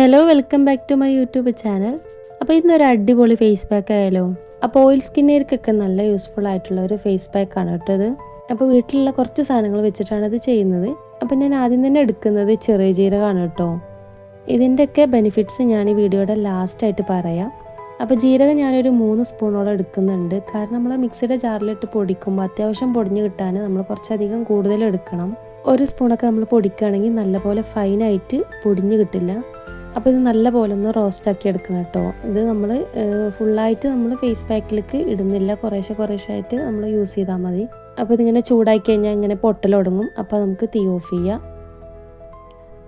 Hello welcome back to my YouTube channel അപ്പോൾ ഇന്നൊരു അടിപൊളി ഫേസ് പാക്ക് ആയാലോ? അപ്പോൾ ഓയിൽ സ്കിന്നേർക്കൊക്കെ നല്ല യൂസ്ഫുൾ ആയിട്ടുള്ള ഒരു ഫേസ് പാക്ക് ആണ് കേട്ടോ ഇത്. അപ്പോൾ വീട്ടിലുള്ള കുറച്ച് സാധനങ്ങൾ വെച്ചിട്ടാണ് ഇത് ചെയ്യുന്നത്. അപ്പോൾ ഞാൻ ആദ്യം തന്നെ എടുക്കുന്നത് ചെറിയ ജീരകമാണ് കേട്ടോ. ഇതിന്റെയൊക്കെ ബെനിഫിറ്റ്സ് ഞാൻ ഈ വീഡിയോയുടെ ലാസ്റ്റായിട്ട് പറയാം. അപ്പോൾ ജീരകം ഞാനൊരു മൂന്ന് സ്പൂണോളം എടുക്കുന്നുണ്ട്. കാരണം നമ്മൾ മിക്സിയുടെ ജാറിലിട്ട് പൊടിക്കുമ്പോൾ അത്യാവശ്യം പൊടിഞ്ഞ് കിട്ടാൻ നമ്മൾ കുറച്ചധികം കൂടുതൽ എടുക്കണം. ഒരു സ്പൂണൊക്കെ നമ്മൾ പൊടിക്കുകയാണെങ്കിൽ നല്ലപോലെ ഫൈനായിട്ട് പൊടിഞ്ഞ് കിട്ടില്ല. അപ്പോൾ ഇത് നല്ല പോലെ ഒന്ന് റോസ്റ്റ് ആക്കി എടുക്കണം കേട്ടോ. ഇത് നമ്മൾ ഫുള്ളായിട്ട് നമ്മൾ ഫേസ് പാക്കിലേക്ക് ഇടുന്നില്ല. കുറേശ്ശെ കുറേശ്ശെ ആയിട്ട് നമ്മൾ യൂസ് ചെയ്താൽ മതി. അപ്പോൾ ഇതിങ്ങനെ ചൂടാക്കി കഴിഞ്ഞാൽ ഇങ്ങനെ പൊട്ടലൊടുങ്ങും അപ്പോൾ നമുക്ക് തീ ഓഫ് ചെയ്യാം.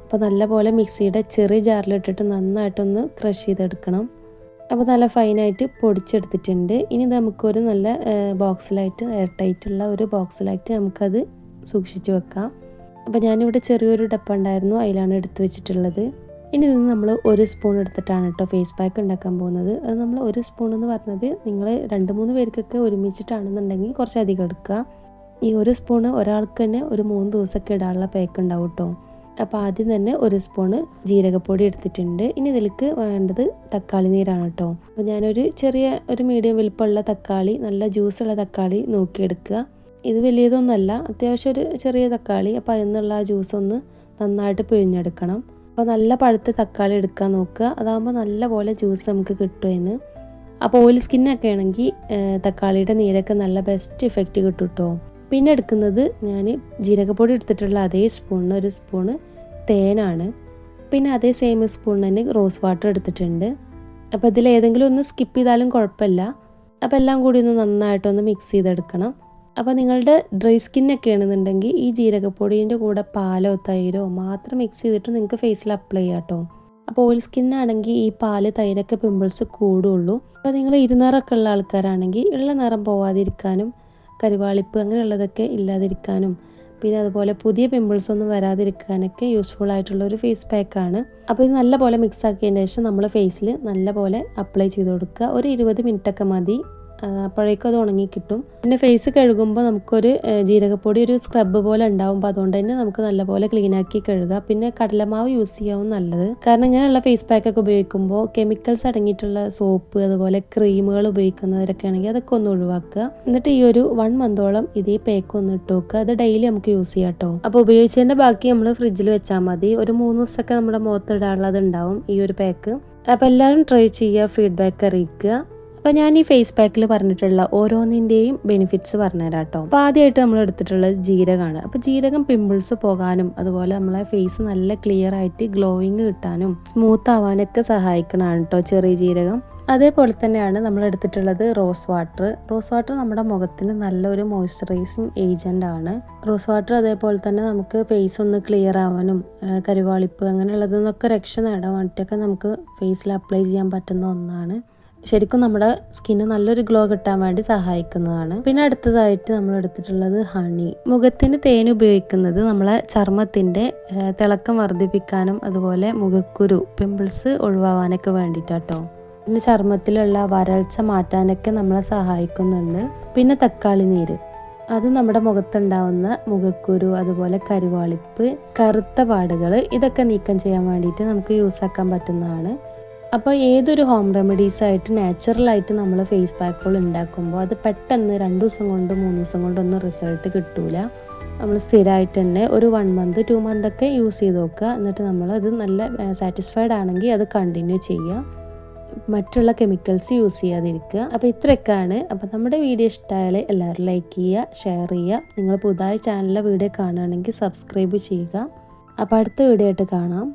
അപ്പോൾ നല്ല പോലെ മിക്സിയുടെ ചെറിയ ജാറിലിട്ടിട്ട് നന്നായിട്ടൊന്ന് ക്രഷ് ചെയ്തെടുക്കണം. അപ്പോൾ നല്ല ഫൈനായിട്ട് പൊടിച്ചെടുത്തിട്ടുണ്ട്. ഇനി നമുക്കൊരു നല്ല ബോക്സിലായിട്ട് എയർ ടൈറ്റുള്ള ഒരു ബോക്സിലായിട്ട് നമുക്കത് സൂക്ഷിച്ചു വെക്കാം. അപ്പോൾ ഞാനിവിടെ ചെറിയൊരു ഡപ്പ ഉണ്ടായിരുന്നു. അതിലാണ് എടുത്തു വെച്ചിട്ടുള്ളത്. ഇനി ഇത് നമ്മൾ ഒരു സ്പൂൺ എടുത്തിട്ടാണ് കേട്ടോ ഫേസ് പാക്ക് ഉണ്ടാക്കാൻ പോകുന്നത്. അത് നമ്മൾ ഒരു സ്പൂൺ എന്ന് പറഞ്ഞത് നിങ്ങൾ രണ്ട് മൂന്ന് പേർക്കൊക്കെ ഒരുമിച്ചിട്ടാണെന്നുണ്ടെങ്കിൽ കുറച്ചധികം എടുക്കുക. ഈ ഒരു സ്പൂണ് ഒരാൾക്ക് തന്നെ ഒരു മൂന്ന് ദിവസമൊക്കെ ഇടാനുള്ള പാക്ക് ഉണ്ടാവും കേട്ടോ. അപ്പോൾ ആദ്യം തന്നെ ഒരു സ്പൂണ് ജീരകപ്പൊടി എടുത്തിട്ടുണ്ട്. ഇനി ഇതിലേക്ക് വേണ്ടത് തക്കാളി നീരാണ് കേട്ടോ. അപ്പോൾ ഞാനൊരു ചെറിയ ഒരു മീഡിയം വലിപ്പമുള്ള തക്കാളി നല്ല ജ്യൂസുള്ള തക്കാളി നോക്കിയെടുക്കുക. ഇത് വലിയതൊന്നുമല്ല അത്യാവശ്യം ഒരു ചെറിയ തക്കാളി. അപ്പോൾ അതിൽ നിന്നുള്ള ആ ജ്യൂസ് ഒന്ന് നന്നായിട്ട് പിഴിഞ്ഞെടുക്കണം. അപ്പോൾ നല്ല പഴുത്ത തക്കാളി എടുക്കാൻ നോക്കുക. അതാകുമ്പോൾ നല്ല പോലെ ജ്യൂസ് നമുക്ക് കിട്ടുമെന്ന്. അപ്പോൾ ഓയിൽ സ്കിന്നൊക്കെ ആണെങ്കിൽ തക്കാളിയുടെ നീരൊക്കെ നല്ല ബെസ്റ്റ് ഇഫക്റ്റ് കിട്ടും കേട്ടോ പിന്നെ എടുക്കുന്നത് ഞാൻ ജീരകപ്പൊടി എടുത്തിട്ടുള്ള അതേ സ്പൂണിന് ഒരു സ്പൂണ് തേനാണ്. പിന്നെ അതേ സെയിം സ്പൂണിന് തന്നെ റോസ് വാട്ടർ എടുത്തിട്ടുണ്ട്. അപ്പോൾ ഇതിൽ ഏതെങ്കിലും ഒന്ന് സ്കിപ്പ് ചെയ്താലും കുഴപ്പമില്ല. അപ്പോൾ എല്ലാം കൂടി ഒന്ന് നന്നായിട്ടൊന്ന് മിക്സ് ചെയ്തെടുക്കണം. അപ്പോൾ നിങ്ങളുടെ ഡ്രൈ സ്കിന്നൊക്കെ ആണെന്നുണ്ടെങ്കിൽ ഈ ജീരകപ്പൊടീന്റെ കൂടെ പാലോ തൈരോ മാത്രം മിക്സ് ചെയ്തിട്ട് നിങ്ങൾക്ക് ഫേസിൽ അപ്ലൈ ചെയ്യാം കേട്ടോ. അപ്പോൾ ഓയിൽ സ്കിന്നാണെങ്കിൽ ഈ പാൽ തൈരൊക്കെ പിമ്പിൾസ് കൂടുള്ളൂ. അപ്പോൾ നിങ്ങൾ ഇരുനിറമൊക്കെ ഉള്ള ആൾക്കാരാണെങ്കിൽ ഉള്ള നിറം പോവാതിരിക്കാനും കരുവാളിപ്പ് അങ്ങനെയുള്ളതൊക്കെ ഇല്ലാതിരിക്കാനും പിന്നെ അതുപോലെ പുതിയ പിമ്പിൾസ് ഒന്നും വരാതിരിക്കാനൊക്കെ യൂസ്ഫുൾ ആയിട്ടുള്ള ഒരു ഫേസ് പാക്കാണ് അപ്പോൾ ഇത് നല്ലപോലെ മിക്സ് ആക്കിയതിന് ശേഷം നമ്മൾ ഫേസിൽ നല്ലപോലെ അപ്ലൈ ചെയ്ത് കൊടുക്കുക. ഒരു ഇരുപത് മിനിറ്റൊക്കെ മതി. അപ്പോഴേക്കും അത് ഉണങ്ങി കിട്ടും. പിന്നെ ഫേസ് കഴുകുമ്പോൾ നമുക്കൊരു ജീരകപ്പൊടി ഒരു സ്ക്രബ് പോലെ ഉണ്ടാവുമ്പോൾ അതുകൊണ്ട് തന്നെ നമുക്ക് നല്ലപോലെ ക്ലീൻ ആക്കി കഴുകുക പിന്നെ കടലമാവ് യൂസ് ചെയ്യാവും നല്ലത്. കാരണം ഇങ്ങനെയുള്ള ഫേസ് പാക്കൊക്കെ ഉപയോഗിക്കുമ്പോൾ കെമിക്കൽസ് അടങ്ങിയിട്ടുള്ള സോപ്പ് അതുപോലെ ക്രീമുകൾ ഉപയോഗിക്കുന്നവരൊക്കെ ആണെങ്കിൽ അതൊക്കെ ഒന്ന് ഒഴിവാക്കുക. എന്നിട്ട് ഈ ഒരു വൺ മന്തോളം ഇതേ പാക്ക് ഒന്ന് ഇട്ട് വെക്കുക അത് ഡെയിലി നമുക്ക് യൂസ് ചെയ്യാം കേട്ടോ അപ്പോൾ ഉപയോഗിച്ചതിന്റെ ബാക്കി നമ്മൾ ഫ്രിഡ്ജിൽ വെച്ചാൽ മതി. ഒരു മൂന്ന് ദിവസമൊക്കെ നമ്മുടെ മുഖത്തിടാനുള്ളത് ഉണ്ടാവും ഈ ഒരു പാക്ക് അപ്പോൾ എല്ലാവരും ട്രൈ ചെയ്യുക ഫീഡ്ബാക്ക് അറിയിക്കുക. അപ്പോൾ ഞാൻ ഈ ഫേസ് പാക്കിൽ പറഞ്ഞിട്ടുള്ള ഓരോന്നിന്റെയും ബെനിഫിറ്റ്സ് പറഞ്ഞുതരാം കേട്ടോ അപ്പോൾ ആദ്യമായിട്ട് നമ്മൾ എടുത്തിട്ടുള്ളത് ജീരകമാണ് അപ്പോൾ ജീരകം പിമ്പിൾസ് പോകാനും അതുപോലെ നമ്മളെ ഫേസ് നല്ല ക്ലിയർ ആയിട്ട് ഗ്ലോയിങ് കിട്ടാനും സ്മൂത്ത് ആവാനൊക്കെ സഹായിക്കണമാണ് കേട്ടോ ചെറിയ ജീരകം. അതേപോലെ തന്നെയാണ് നമ്മൾ എടുത്തിട്ടുള്ളത് റോസ് വാട്ടർ റോസ് വാട്ടർ നമ്മുടെ മുഖത്തിന് നല്ലൊരു മോയ്സ്ചറൈസിങ് ഏജന്റ് ആണ്. റോസ് വാട്ടർ അതേപോലെ തന്നെ നമുക്ക് ഫേസ് ഒന്ന് ക്ലിയർ ആവാനും കരുവാളിപ്പ് അങ്ങനെയുള്ളതെന്നൊക്കെ രക്ഷ നേടാൻ വേണ്ടിയിട്ടൊക്കെ നമുക്ക് ഫേസിൽ അപ്ലൈ ചെയ്യാൻ പറ്റുന്ന ഒന്നാണ്. ശരിക്കും നമ്മുടെ സ്കിന്ന് നല്ലൊരു ഗ്ലോ കിട്ടാൻ വേണ്ടി സഹായിക്കുന്നതാണ്. പിന്നെ അടുത്തതായിട്ട് നമ്മൾ എടുത്തിട്ടുള്ളത് ഹണി. മുഖത്തിന് തേൻ ഉപയോഗിക്കുന്നത് നമ്മളെ ചർമ്മത്തിന്റെ തിളക്കം വർദ്ധിപ്പിക്കാനും അതുപോലെ മുഖക്കുരു പിമ്പിൾസ് ഒഴിവാവാനൊക്കെ വേണ്ടിയിട്ടാട്ടോ പിന്നെ ചർമ്മത്തിലുള്ള വരൾച്ച മാറ്റാനൊക്കെ നമ്മളെ സഹായിക്കുന്നുണ്ട്. പിന്നെ തക്കാളി നീര്. അത് നമ്മുടെ മുഖത്തുണ്ടാവുന്ന മുഖക്കുരു അതുപോലെ കരുവാളിപ്പ് കറുത്ത പാടുകൾ ഇതൊക്കെ നീക്കം ചെയ്യാൻ വേണ്ടിയിട്ട് നമുക്ക് യൂസ് ആക്കാൻ പറ്റുന്നതാണ്. അപ്പോൾ ഏതൊരു ഹോം റെമഡീസ് ആയിട്ട് നാച്ചുറലായിട്ട് നമ്മൾ ഫേസ് പാക്കുകൾ ഉണ്ടാക്കുമ്പോൾ അത് പെട്ടെന്ന് രണ്ട് ദിവസം കൊണ്ട് മൂന്ന് ദിവസം കൊണ്ടൊന്നും റിസൾട്ട് കിട്ടൂല. നമ്മൾ സ്ഥിരമായിട്ട് തന്നെ ഒരു വൺ മന്ത് ടു മന്ത് ഒക്കെ യൂസ് ചെയ്ത് നോക്കുക. എന്നിട്ട് നമ്മൾ അത് നല്ല സാറ്റിസ്ഫൈഡ് ആണെങ്കിൽ അത് കണ്ടിന്യൂ ചെയ്യുക. മറ്റുള്ള കെമിക്കൽസ് യൂസ് ചെയ്യാതിരിക്കുക. അപ്പോൾ ഇത്രയൊക്കെയാണ്. അപ്പോൾ നമ്മുടെ വീഡിയോ ഇഷ്ടമായാൽ എല്ലാവരും ലൈക്ക് ചെയ്യുക ഷെയർ ചെയ്യുക. നിങ്ങൾ പുതുതായി ചാനലിലെ വീഡിയോ കാണുകയാണെങ്കിൽ സബ്സ്ക്രൈബ് ചെയ്യുക. അപ്പോൾ അടുത്ത വീഡിയോ ആയിട്ട് കാണാം.